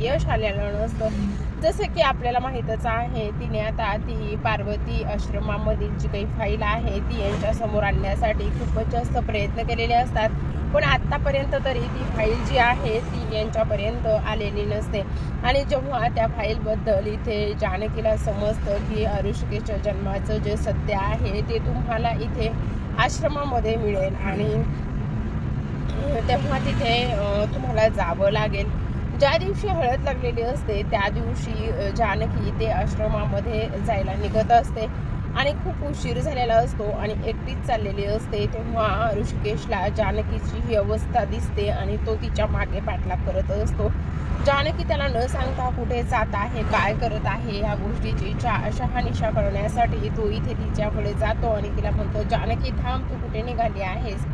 यश आलेलं नसतं. जसं की आपल्याला माहीतच आहे तिने आता ती पार्वती आश्रमामधील जी काही फाईल आहे ती यांच्यासमोर आणण्यासाठी खूपच जास्त प्रयत्न केलेले असतात. पण आत्तापर्यंत तरी ती फाईल जी आहे ती यांच्यापर्यंत आलेली नसते. आणि जेव्हा त्या फाईलबद्दल इथे जानकीला समजतं की अरुषिकेच्या जन्माचं जे सत्य आहे ते तुम्हाला इथे आश्रमामध्ये मिळेल. आणि तेव्हा तिथे तुम्हाला जावं लागेल. ज्या दिवशी हळद लागलेली असते त्या दिवशी जानकी ते आश्रमामध्ये जायला निघत असते आणि खूप उशीर झालेला असतो आणि एकटीच चाललेली असते तेव्हा ऋषिकेशला जानकीची ही अवस्था दिसते आणि तो तिच्यामागे पाठलाग करत असतो. जानकी त्याला न सांगता कुठे जात आहे काय करत आहे ह्या गोष्टीची शहानिशा करण्यासाठी तो इथे तिच्याकडे जातो आणि तिला म्हणतो जानकी थांब तू कुठे निघाली आहेस?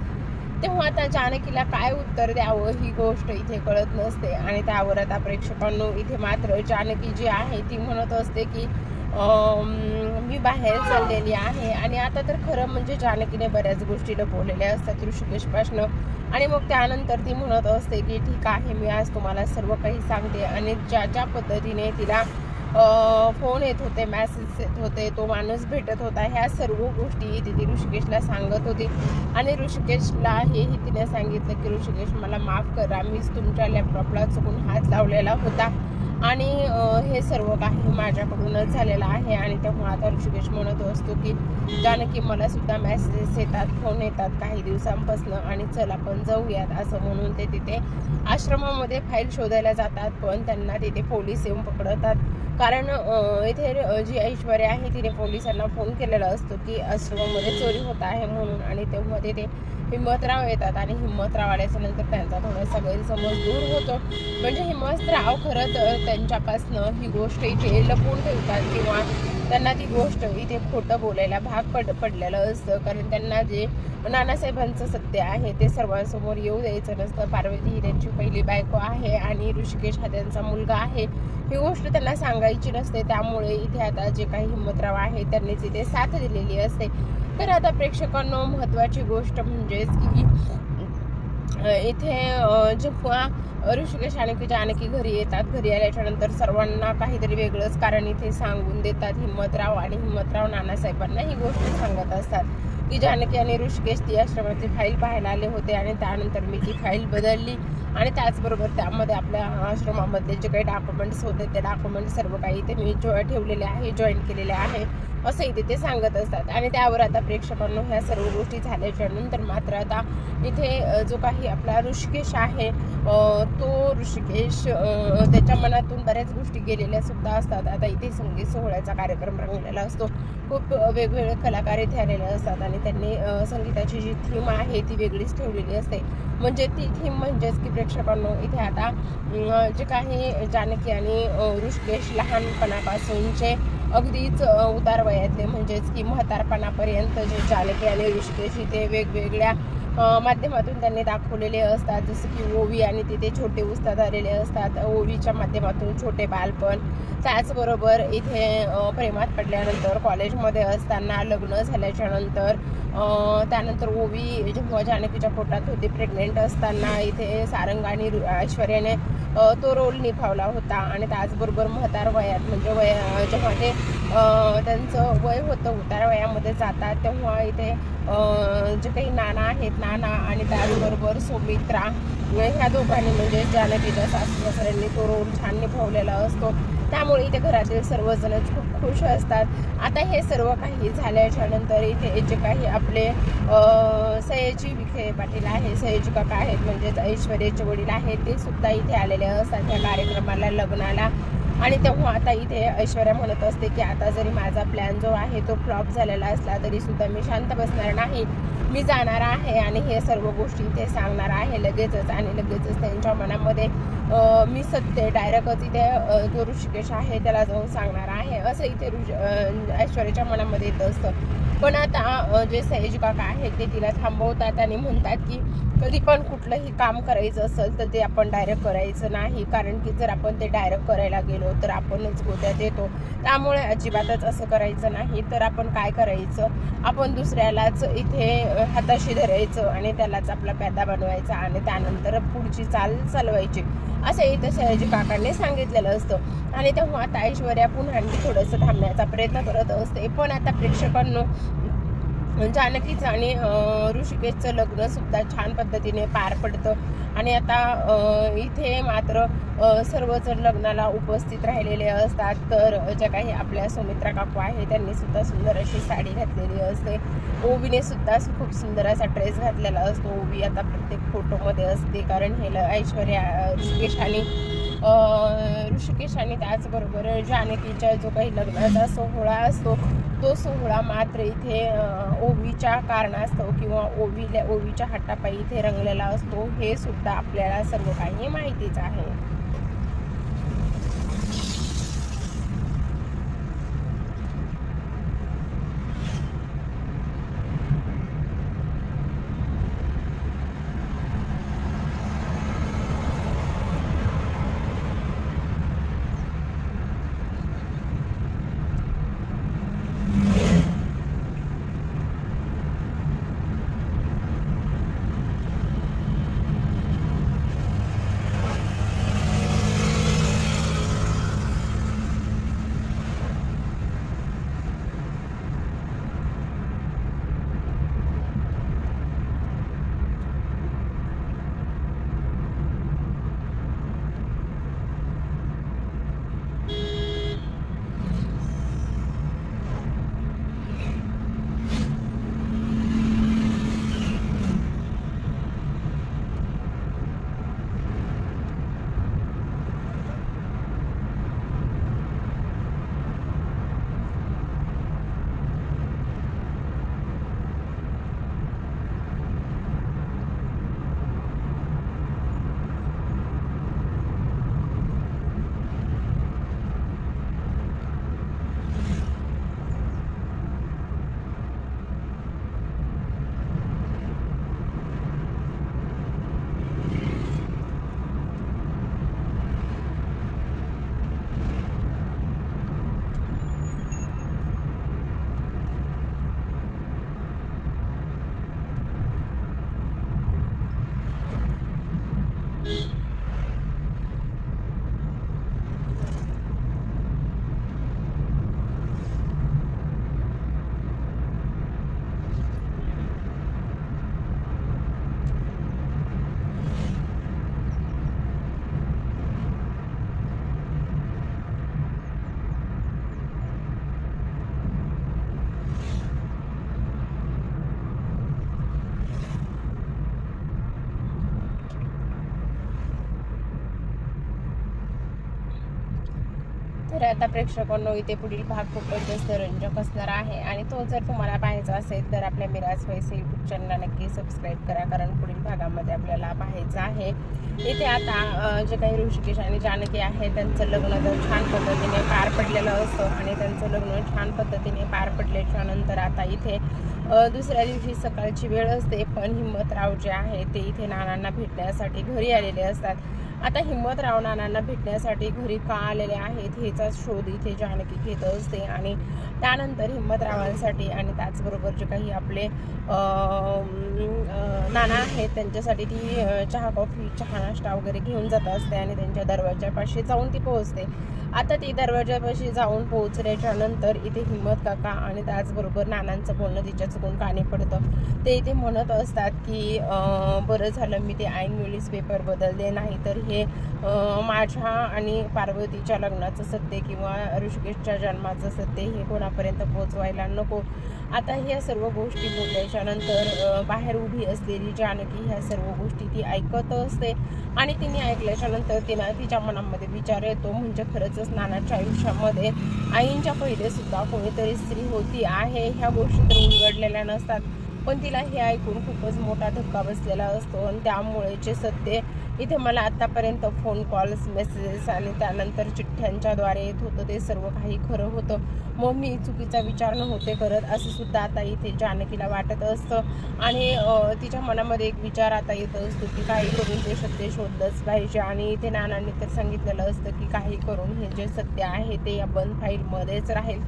तेव्हा आता जानकीला काय उत्तर द्यावं ही गोष्ट इथे कळत नसते. आणि त्यावर आता प्रेक्षकांनो इथे मात्र जानकी जी आहे ती म्हणत असते की मी बाहेर चाललेली आहे. आणि आता तर खरं म्हणजे जानकीने बऱ्याच गोष्टी लपवलेल्या असतात ऋषिकेशपासनं आणि मग त्यानंतर ती म्हणत असते की ठीक आहे मी आज तुम्हाला सर्व काही सांगते. आणि ज्या ज्या पद्धतीने तिला फोन येत होते मॅसेज येत होते तो माणूस भेटत होता. ह्या सर्व गोष्टी तिथे ऋषिकेशला सांगत होती. आणि ऋषिकेशला हेही तिने सांगितलं की ऋषिकेश मला माफ करा. मीच तुमच्या लॅपटॉपला चुकून हात लावलेला होता. आणि हे सर्व काही माझ्याकडूनच झालेलं आहे. आणि तेव्हा आता ऋषिकेश म्हणत असतो की जानकी मला सुद्धा मेसेजेस येतात फोन येतात काही दिवसांपासनं. आणि चल आपण जाऊयात असं म्हणून ते तिथे आश्रमामध्ये फाईल शोधायला जातात. पण त्यांना तिथे पोलीस येऊन पकडतात. कारण इथे जी ऐश्वर्या आहे तिने पोलिसांना फोन केलेला असतो की आश्रमामध्ये चोरी होत आहे म्हणून आणि तेव्हा तिथे हिम्मतराव येतात आणि हिम्मतराव आल्याच्यानंतर त्यांचा थोडासा गैरसमज दूर होतो. म्हणजे हिम्मतराव खरं तर त्यांच्यापासनं ही गोष्ट इथे लपवून ठेवतात किंवा त्यांना ती गोष्ट इथे खोटं बोलायला भाग पड पडलेलं असतं. कारण त्यांना जे नानासाहेबांचं सत्य आहे ते सर्वांसमोर येऊ द्यायचं नसतं. पार्वती ही त्यांची पहिली बायको आहे आणि ऋषिकेश हा त्यांचा मुलगा आहे. ही गोष्ट त्यांना सांगायची नसते. त्यामुळे इथे आता जे काही हिंमतराव आहे त्यांनी तिथे साथ दिलेली असते. तर आता प्रेक्षकांनो महत्वाची गोष्ट म्हणजेच की इथे जे जेव्हा ऋषिकेश आणि की जानकी घरी येतात घरी आल्याच्यानंतर सर्वांना काहीतरी वेगळंच कारण इथे सांगून देतात हिंमतराव आणि हिंमतराव नानासाहेबांना ही गोष्ट सांगत असतात. की जानकी आणि ऋषिकेश ती आश्रमाची फाईल पाहायला आले होते आणि त्यानंतर मी ती फाईल बदलली आणि त्याचबरोबर त्यामध्ये आपल्या आश्रमामध्ये जे काही डॉक्युमेंट्स होते ते डॉक्युमेंट सर्व काही इथे मी जॉ ठेवलेले आहे जॉईन केलेले आहे. असंही तिथे ते सांगत असतात. आणि त्यावर आता प्रेक्षकांनो ह्या सर्व गोष्टी झाल्याच्यानंतर मात्र आता इथे जो काही आपला ऋषिकेश आहे तो ऋषिकेश त्याच्या मनातून बऱ्याच गोष्टी गेलेल्या सुद्धा असतात. आता इथे संगीत सोहळ्याचा कार्यक्रम रंगलेला असतो. खूप वेगवेगळे कलाकार इथे आलेले असतात आणि त्यांनी संगीताची जी थीम आहे ती वेगळीच ठेवलेली असते. म्हणजे ती थीम म्हणजेच की प्रेक्षकांनो इथे आता जे काही जानकी आणि ऋषिकेश लहानपणापासूनचे अगदीच उतार वयातले म्हणजेच की म्हातारपणापर्यंत जे चालके आणि ऋषिकेश इथे वेगवेगळ्या माध्यमातून त्यांनी दाखवलेले असतात जसं की ओवी आणि तिथे छोटे उस्ताद आलेले असतात. ओवीच्या माध्यमातून छोटे बालपण. त्याचबरोबर इथे प्रेमात पडल्यानंतर कॉलेजमध्ये असताना लग्न झाल्याच्यानंतर त्यानंतर ओवी जेव्हा जानकीच्या पोटात होती प्रेग्नेंट असताना इथे सारंग आणि ऐश्वर्याने तो रोल निभावला होता. आणि त्याचबरोबर म्हातार वयात म्हणजे वय जेव्हा ते त्यांचं वय होतं उतार वयामध्ये जातात तेव्हा इथे जे काही नाना आहेत नाना आणि त्याचबरोबर सुमित्रा ह्या दोघांनी म्हणजे जानकीच्या सासू सासऱ्यांनी तो रोल छान निभावलेला असतो. त्यामुळे इथे घरातील सर्वजणच खूप खुश असतात. आता हे सर्व काही झाल्याच्यानंतर इथे जे काही आपले सयाजी विखे पाटील आहे सयाजी काका आहेत म्हणजेच ऐश्वर्याचे वडील आहेत ते सुद्धा इथे आलेले असतात. त्या कार्यक्रमाला लग्नाला आणि तेव्हा आता इथे ऐश्वर्या म्हणत असते की आता जरी माझा प्लॅन जो आहे तो फ्लॉप झालेला असला तरी सुद्धा मी शांत बसणार नाही. मी जाणार आहे आणि हे सर्व गोष्टी इथे सांगणार आहे लगेचच आणि लगेचच त्यांच्या मनामध्ये मी सत्य डायरेक्टच इथे जो ऋषिकेश आहे त्याला जाऊन सांगणार आहे. असं इथे ऋष ऐश्वर्याच्या मनामध्ये येत असतं. पण आता जे सयाजी काका आहेत ते तिला थांबवतात आणि म्हणतात की कधी पण कुठलंही काम करायचं असेल तर ते आपण डायरेक्ट करायचं नाही. कारण की जर आपण ते डायरेक्ट करायला गेलो तर आपणच गोत्यात येतो त्यामुळे अजिबातच असं करायचं नाही. तर आपण काय करायचं? आपण दुसऱ्यालाच इथे हाताशी धरायचं आणि त्यालाच आपला पॅदा बनवायचा आणि त्यानंतर पुढची चाल चालवायची. असं इथं सयाजी काकांनी सांगितलेलं असतं. आणि तेव्हा आता ऐश्वर्या पुन्हा आणखी थोडंसं थांबण्याचा प्रयत्न करत असते. पण आता प्रेक्षकांनो म्हणजे जानकीच आणि ऋषिकेशचं लग्न सुद्धा छान पद्धतीने पार पडतं. आणि आता इथे मात्र सर्वच सर्वजण लग्नाला उपस्थित राहिलेले असतात. तर ज्या काही आपल्या सुमित्रा काकू आहे त्यांनी सुद्धा सुंदर अशी साडी घातलेली असते. ओवीने सुद्धा खूप सुंदर असा ड्रेस घातलेला असतो. ओवी आता प्रत्येक फोटोमध्ये असते. कारण हे ल- ऐश्वर्या ऋषिकेश आणि ऋषिकेश आणि त्याचबरोबर जानकीच्या जो काही लग्नाचा सोहळा असतो तो सोहळा मात्र इथे ओवीच्या कारणास्तव किंवा ओवीला ओवीच्या हट्टापायी इथे रंगलेला असतो. हे सुद्धा आपल्याला सर्व काही माहितीच आहे. तर आता प्रेक्षकांनो इथे पुढील भाग खूपच जास्त रंजक असणार आहे. आणि तो जर तुम्हाला पाहायचा असेल तर आपल्या मिराज पैसे यूट्यूब चॅनलला नक्की सबस्क्राईब करा कारण पुढील भागामध्ये आपल्याला पाहायचं आहे. इथे आता जे काही ऋषिकेश आणि जानकी आहे त्यांचं लग्न तर छान पद्धतीने पार पडलेलं असतं आणि त्यांचं लग्न छान पद्धतीने पार पडल्याच्या नंतर आता इथे दुसऱ्या दिवशी सकाळची वेळ असते पण हिम्मतराव जे आहे ते इथे नानांना भेटण्यासाठी घरी आलेले असतात. आता हिम्मतराव नानांना भेटण्यासाठी घरी का आलेले आहेत हेचा शोध इथे जानकी घेत असते आणि त्यानंतर हिम्मतरावांसाठी आणि त्याचबरोबर जे काही आपले नाना आहेत त्यांच्यासाठी ती चहा कॉफी चहा नाश्ता वगैरे घेऊन जात असते आणि त्यांच्या दरवाजापाशी जाऊन ती पोहोचते. आता ती दरवाजापाशी जाऊन पोहोचल्याच्या नंतर इथे हिम्मत काका आणि त्याचबरोबर नानांचं बोलणं तिच्या चुकून कानी पडतं. ते इथे म्हणत असतात की बरं झालं मी ते ऐन वेळीच पेपर बदलले नाही तर हे माझ्या आणि पार्वतीच्या लग्नाचं सत्य किंवा ऋषिकेशच्या जन्माचं सत्य हे कोणापर्यंत पोहोचवायला नको. आता ह्या सर्व गोष्टी बोलल्याच्या नंतर बाहेर उभी असलेली जानकी ह्या सर्व गोष्टी ती ऐकत असते. आणि तिने ऐकल्याच्या नंतर तिला तिच्या मनामध्ये विचार येतो म्हणजे खरंच नानाच्या आयुष्यामध्ये आईंच्या पहिले सुद्धा कोणीतरी स्त्री होती आहे ह्या गोष्टी तर उलगडलेल्या नसतात. पण तिला हे ऐकून खूपच मोठा धक्का बसलेला असतो. आणि त्यामुळे जे सत्य इथे मला आतापर्यंत फोन कॉल्स मेसेजेस आणि त्यानंतर चिठ्ठ्यांच्याद्वारे येत होतं ते सर्व काही खरं होतं. मग मी चुकीचा विचार नव्हते करत असं सुद्धा आता इथे जानकीला वाटत असतं. आणि तिच्या मनामध्ये एक विचार आता येत असतो की काही करून ते सत्य शोधलंच पाहिजे. आणि इथे नानांनी तर सांगितलेलं असतं की काही करून हे जे सत्य आहे ते या बंद फाईलमध्येच राहील.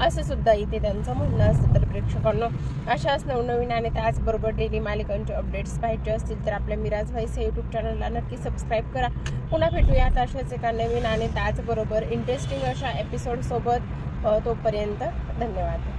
असं सुद्धा इथे त्यांचं म्हणणं असतं तर प्रेक्षकांना अशाच नवनवीन आणि त्याचबरोबर डेली मालिकांचे अपडेट्स पाहिजे असतील तर आपल्या मिराज भाईस यूट्यूब चॅनलला नक्की सबस्क्राईब करा. पुन्हा भेटूयात अशाच एका नवीन आणि त्याचबरोबर इंटरेस्टिंग अशा एपिसोडसोबत तोपर्यंत धन्यवाद.